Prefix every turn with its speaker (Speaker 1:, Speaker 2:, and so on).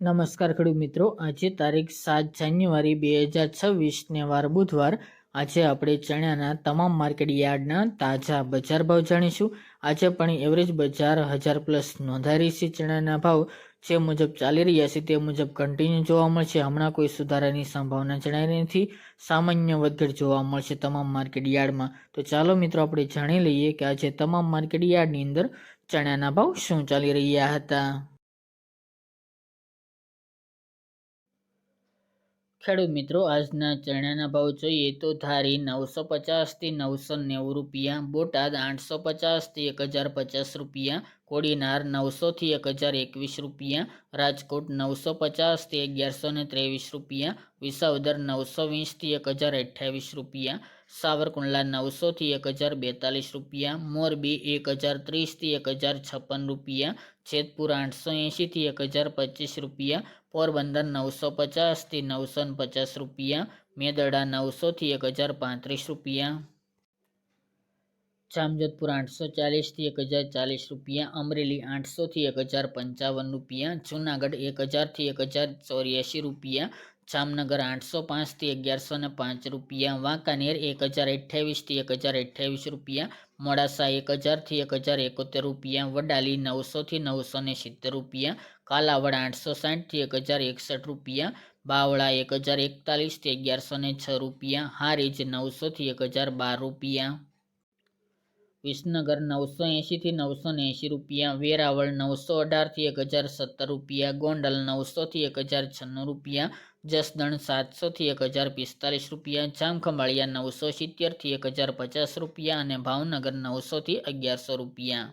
Speaker 1: નમસ્કાર ખેડૂત મિત્રો. આજે તારીખ સાત જાન્યુઆરી બે હજાર છવ્વીસને વાર બુધવાર. આજે આપણે ચણાના તમામ માર્કેટ યાર્ડના તાજા બજાર ભાવ જાણીશું. આજે પણ એવરેજ બજાર હજાર પ્લસ નોંધાઈ છે ચણાના ભાવ. જે મુજબ ચાલી રહ્યા છે તે મુજબ કન્ટિન્યુ જોવા મળશે. હમણાં કોઈ સુધારાની સંભાવના જણાઈ નથી. સામાન્ય વધઘટ જોવા મળશે તમામ માર્કેટ યાર્ડમાં. તો ચાલો મિત્રો આપણે જાણી લઈએ કે આજે તમામ માર્કેટ યાર્ડની અંદર ચણાના ભાવ શું ચાલી રહ્યા હતા. ખેડૂત મિત્રો, આજના ચણાના ભાવ જોઈએ તો ધારી નવસો પચાસથી નવસો નેવું રૂપિયા, બોટાદ આઠસો પચાસથી એક હજાર પચાસ રૂપિયા કોડીનાર નવસોથી એક હજાર એકવીસ રૂપિયા, રાજકોટ નવસો પચાસથી અગિયારસો ને ત્રેવીસ રૂપિયા, વિસાવદર નવસો વીસથી એક હજાર અઠ્યાવીસ રૂપિયા, સાવરકુંડલા નવસોથી એક હજાર બેતાલીસ રૂપિયા, મોરબી એક હજાર ત્રીસથી એક હજાર છપ્પન રૂપિયા, જેતપુર આઠસો એંશીથી એક હજાર પચીસ રૂપિયા, પોરબંદર નવસો પચાસથી નવસો પચાસ રૂપિયા, મેદડા નવસોથી એક હજાર પાંત્રીસ રૂપિયા. જામજોધપુર આઠસો ચાલીસથી એક હજાર ચાલીસ રૂપિયા, અમરેલી આઠસોથી એક હજાર પંચાવન રૂપિયા, જૂનાગઢ એક હજારથી એક હજાર ચોર્યાસી રૂપિયા, જામનગર આઠસો પાંચથી અગિયારસો ને પાંચ રૂપિયા, વાંકાનેર એક હજાર અઠ્યાવીસથી એક હજાર અઠ્યાવીસ રૂપિયા, મોડાસા એક હજારથી એક હજાર એકોતેર રૂપિયા, વડાલી નવસોથી નવસો ને સિત્તેર રૂપિયા, કાલાવડ આઠસો સાઠથી એક હજાર એકસઠ રૂપિયા, બાવળા એક હજાર એકતાલીસથી અગિયારસો ને છ રૂપિયા, હારીજ નવસોથી એક હજાર બાર રૂપિયા. વિસનગર નવસો એંશીથી નવસો ને એંશી રૂપિયા, વેરાવળ નવસો અઢારથી એક હજાર સત્તર રૂપિયા, ગોંડલ નવસોથી એક હજાર છન્નું રૂપિયા, જસદણ સાતસોથી એક હજાર પિસ્તાલીસ રૂપિયા, જામખંભાળિયા નવસો સિત્તેરથી એક હજાર પચાસ રૂપિયા અને ભાવનગર નવસોથી અગિયારસો રૂપિયા.